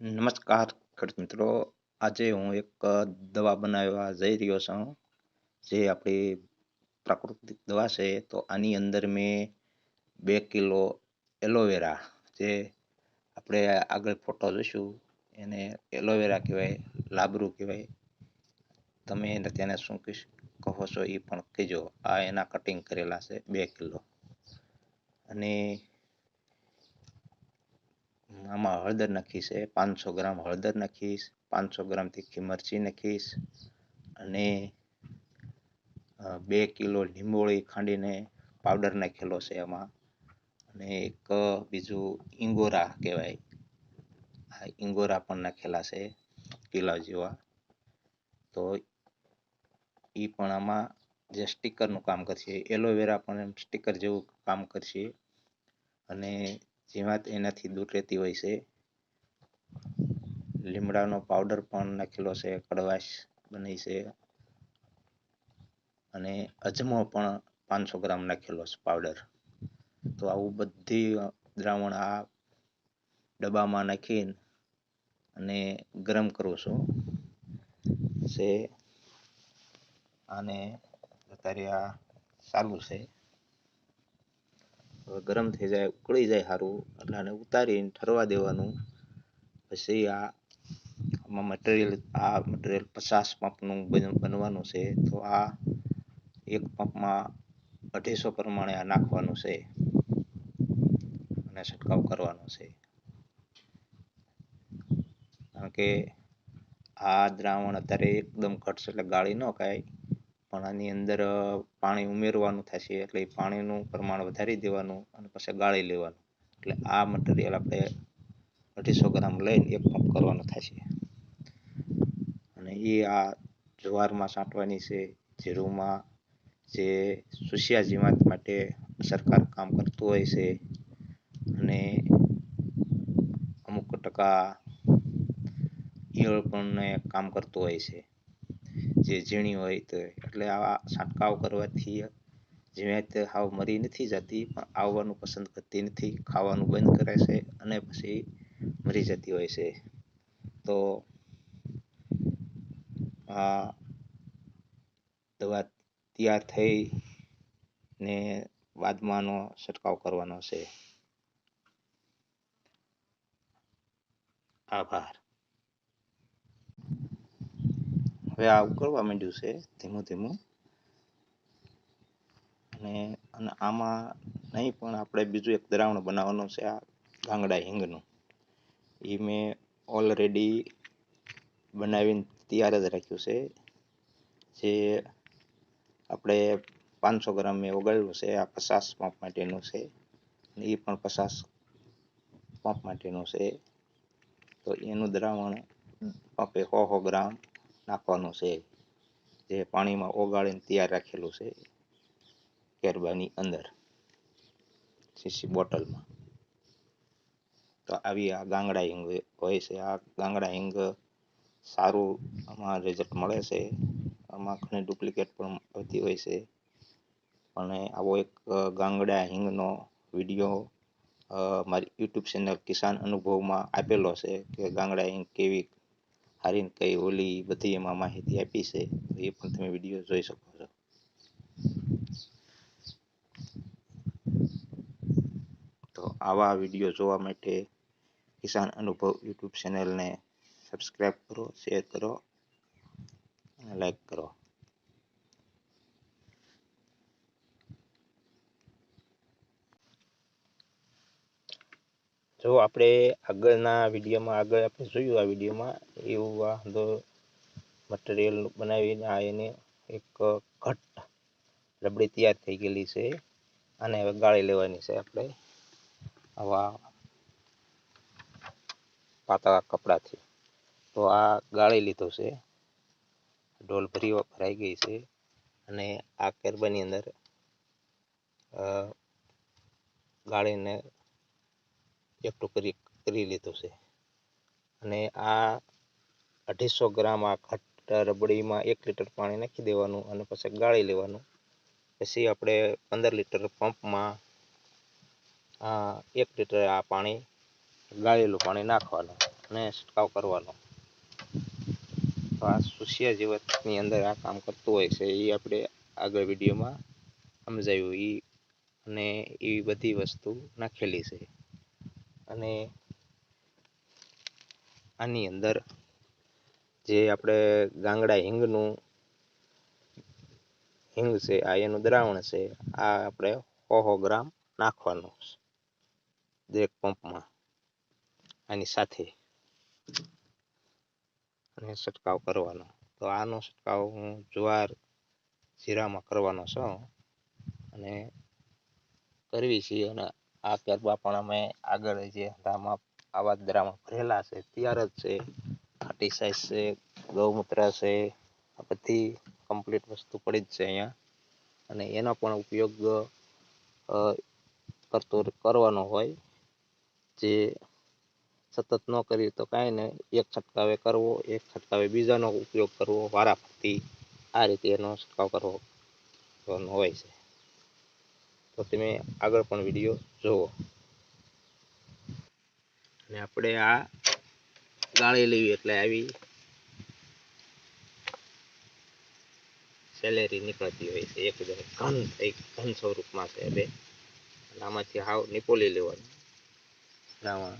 નમસ્કાર ખેડૂત મિત્રો. આજે હું એક દવા બનાવવા જઈ રહ્યો છું, જે આપણી પ્રાકૃતિક દવા છે. તો આની અંદર મેં બે કિલો એલોવેરા, જે આપણે આગળ ફોટો જોઈશું. એને એલોવેરા કહેવાય, લાબરું કહેવાય. તમે એને તેને શું કહો છો એ પણ કહેજો. આ એના કટિંગ કરેલા છે બે કિલો. અને આમાં હળદર નાખીશ છે પાંચસો ગ્રામ હળદર નાખીશ, પાંચસો ગ્રામ તીખી મરચી નાખીશ અને બે કિલો લીંબોળી ખાંડીને પાવડર નાખેલો છે એમાં અને એક, બીજું ઇંગોરા કહેવાય. આ ઇંગોરા પણ નાખેલા છે, કિલા જેવા. તો એ પણ આમાં જે સ્ટીકરનું કામ કરશે, એલોવેરા પણ સ્ટીકર જેવું કામ કરશે અને જીવાત એનાથી દૂર રહેતી હોય છે. લીમડાનો પાવડર પણ નાખેલો છે, કડવાશ બની છે. અને અજમો પણ પાંચસો ગ્રામ નાખેલો છે પાવડર તો આવું બધી દ્રાવણ આ ડબ્બામાં નાખીને અને ગરમ કરું છું. છે. આને અત્યારે આ ચાલુ છે. હવે ગરમ થઈ જાય, ઉકળી જાય સારું એટલે આને ઉતારીને ઠરવા દેવાનું. પછી આ, આમાં મટીરિયલ આ મટીરિયલ પચાસ પંપનું બનવાનું છે. તો આ એક પંપમાં અઢીસો પ્રમાણે આ નાખવાનું છે. અને છંટકાવ કરવાનો છે. કારણ કે આ દ્રાવણ અત્યારે એકદમ ઘટશે એટલે ગાળી ન ખાય. પણ આની અંદર પાણી ઉમેરવાનું થશે એટલે એ પાણીનું પ્રમાણ વધારી દેવાનું અને પછી ગાળી લેવાનું. એટલે આ મટીરિયલ આપણે અઢીસો ગ્રામ લઈને એક પંપ કરવાનો થશે. અને એ આ જુવારમાં છાંટવાની છે જીરુમાં જે સુશિયા જીવાત માટે સરકાર કામ કરતું હોય છે અને અમુક ટકા ઈયળ પણ કામ કરતું હોય છે. જે ઝીણી હોય તો એટલે આવા છંટકાવ કરવાથી જીવાત હાવ મરી નથી જતી, પણ આવવાનું પસંદ કરતી નથી, ખાવાનું બંધ કરે છે અને પછી મરી જતી હોય છે. તો આ દવા તૈયાર થઈ ને બાદમાંનો છંટકાવ કરવાનો છે. આભાર. હવે આ ઉકળવા માંડ્યું છે, ધીમું ધીમું. અને અને આમાં નહીં પણ આપણે બીજું એક દ્રાવણ બનાવવાનું છે, આ ગાંગડા હિંગનું. એ મેં ઓલરેડી બનાવીને તૈયાર જ રાખ્યું છે, જે આપણે પાંચસો ગ્રામ મેં ઓગાળ્યું છે, આ પચાસ પંપ માટેનું છે એ પણ પચાસ પંપ માટેનું છે. તો એનું દ્રાવણ પંપે સો સો ગ્રામ નાખવાનું છે. જે પાણીમાં ઓગાળીને તૈયાર રાખેલું છે. કેરબાની અંદર. સીસી બોટલમાં. તો આવી આ ગાંગડા હિંગ હોય છે. આ ગાંગડા હિંગ સારું આમાં રિઝલ્ટ મળે છે. આમાં ઘણી ડુપ્લિકેટ પણ આવતી હોય છે. અને આવો એક ગાંગડા હિંગનો વીડિયો મારી યુટ્યુબ ચેનલ કિસાન અનુભવમાં આપેલો છે કે ગાંગડા હિંગ કેવી હારીને કઈ ઓલી બધી એમાં માહિતી આપી છે એ પણ તમે વીડિયો જોઈ શકો છો. તો આવા વીડિયો જોવા માટે કિસાન અનુભવ યુટ્યુબ ચેનલને સબસ્ક્રાઈબ કરો શેર કરો અને લાઈક કરો. જો આપણે આગળના વિડીયોમાં, આગળ આપણે જોયું આ વિડીયોમાં, એવું આ મટીરિયલ બનાવીને આ એને એક ઘટ રબડી તૈયાર થઈ ગયેલી છે. અને હવે ગાળી લેવાની છે આપણે આવા પાતળા કપડાથી. તો આ ગાળી લીધો છે. ડોલ ભરી ભરાઈ ગઈ છે. અને આ કેરબાની અંદર ગાળીને એકઠું કરી કરી લીધું છે. અને આ અઢીસો ગ્રામ આ ખટ્ટા રબડીમાં એક લીટર પાણી નાખી દેવાનું અને પછી ગાળી લેવાનું. પછી આપણે પંદર લીટર પંપમાં આ એક લીટર આ પાણી, ગાળેલું પાણી નાખવાનું અને છંટકાવ કરવાનો. તો આ સુસિયા જીવતની અંદર આ કામ કરતું હોય છે એ આપણે આગળ વિડીયોમાં સમજાવ્યું એ અને એવી બધી વસ્તુ નાખેલી છે. અને આની અંદર જે આપણે ગાંગડા હિંગનું હિંગ છે, આ એનું દ્રાવણ છે, આ આપણે સો ગ્રામ નાખવાનું દરેક પંપમાં આની સાથે. અને છંટકાવ કરવાનો. તો આનો છંટકાવ હું જુવાર જીરામાં કરવાનો છું. અને કરવી છીએ અને આ ગરબા પણ અમે આગળ જે આમાં આવા દરામાં ભરેલા છે, ત્યાર જ છે. ખાટી સાઈઝ છે, ગૌમૂત્ર છે, આ બધી કમ્પ્લીટ વસ્તુ પડી જ છે અહીંયા. અને એનો પણ ઉપયોગ કરતો કરવાનો હોય. જે સતત ન કરીએ તો કાંઈ નહીં. એક છંટકાવે કરવો, એક છંટકાવે બીજાનો ઉપયોગ કરવો, વારાફરતી આ રીતે એનો છંટકાવ કરવો હોય છે. તો તમે આગળ પણ વીડિયો જુઓ અને આપણે આ ગાળી લેવી એટલે આવી સેલેરી નીકળતી હોય છે. એકદમ ઘન, એક ઘન સ્વરૂપમાં છે બે. આમાંથી હાવ નિપોલી લેવાનું. દ્રાવણ